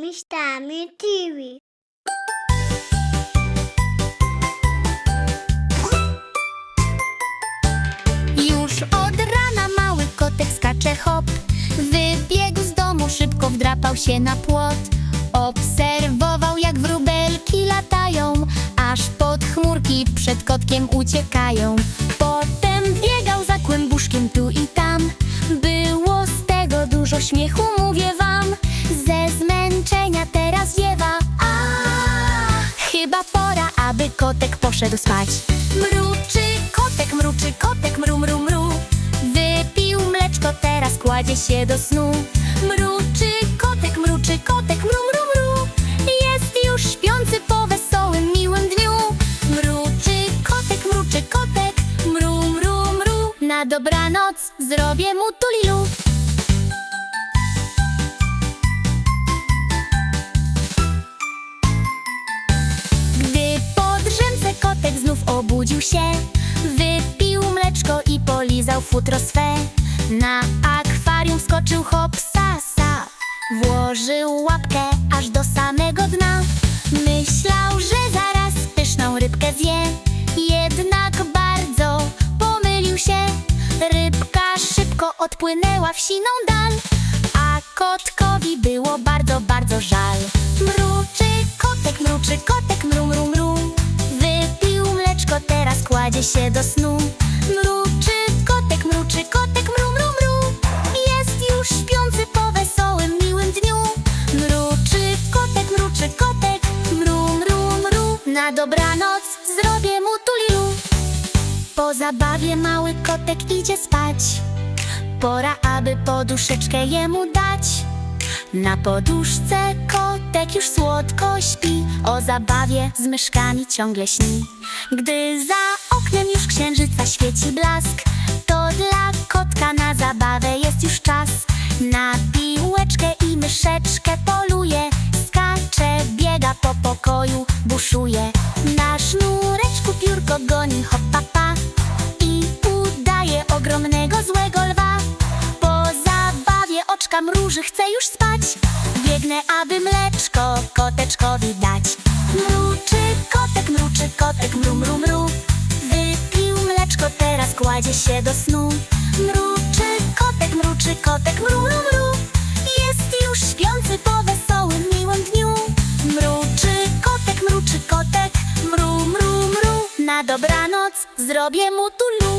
Misztami TV. Już od rana mały kotek skacze hop. Wybiegł z domu, szybko wdrapał się na płot. Obserwował jak wróbelki latają Aż pod chmurki przed kotkiem uciekają. Potem biegał za kłębuszkiem tu i tam. Było z tego dużo śmiechu, mówię wam Chyba pora, aby kotek poszedł spać. Mruczy kotek, mruczy kotek, mru, mru, mru. Wypił mleczko, teraz kładzie się do snu. Mruczy kotek, mruczy kotek, mru, mru, mru. Jest już śpiący po wesołym, miłym dniu. Mruczy kotek, mruczy kotek, mru, mru, mru. Na dobranoc zrobię mu tulilu się Wypił mleczko i polizał futro swe. Na akwarium skoczył hop sasa. Włożył łapkę aż do samego dna. Myślał, że zaraz pyszną rybkę zje. Jednak bardzo pomylił się. Rybka szybko odpłynęła w siną dal. A kotkowi było bardzo, bardzo żal kładzie się do snu. Mruczy kotek, mruczy kotek, mru, mru, mru. Jest już śpiący po wesołym, miłym dniu. Mruczy kotek, mruczy kotek, mru, mru, mru. Na dobranoc zrobię mu tulilu. Po zabawie mały kotek idzie spać. Pora, aby poduszeczkę jemu dać. Na poduszce kotek już słodko śpi. O zabawie z myszkami ciągle śni. Gdy za oknem już księżyca świeci blask. To dla kotka na zabawę jest już czas. Na piłeczkę i myszeczkę poluje Skacze, biega po pokoju, buszuje. Na sznureczku piórko goni hop pa, pa. I udaje ogromnego złego lwa. Po zabawie oczka mruży, chce już spać. Biegnę, aby mleczko koteczkowi dać. Mruczy kładzie się do snu. Mruczy kotek, mruczy kotek, mru, mru, mru. Jest już śpiący po wesołym, miłym dniu. Mruczy kotek, mruczy kotek, mru, mru, mru. Na dobranoc zrobię mu tulu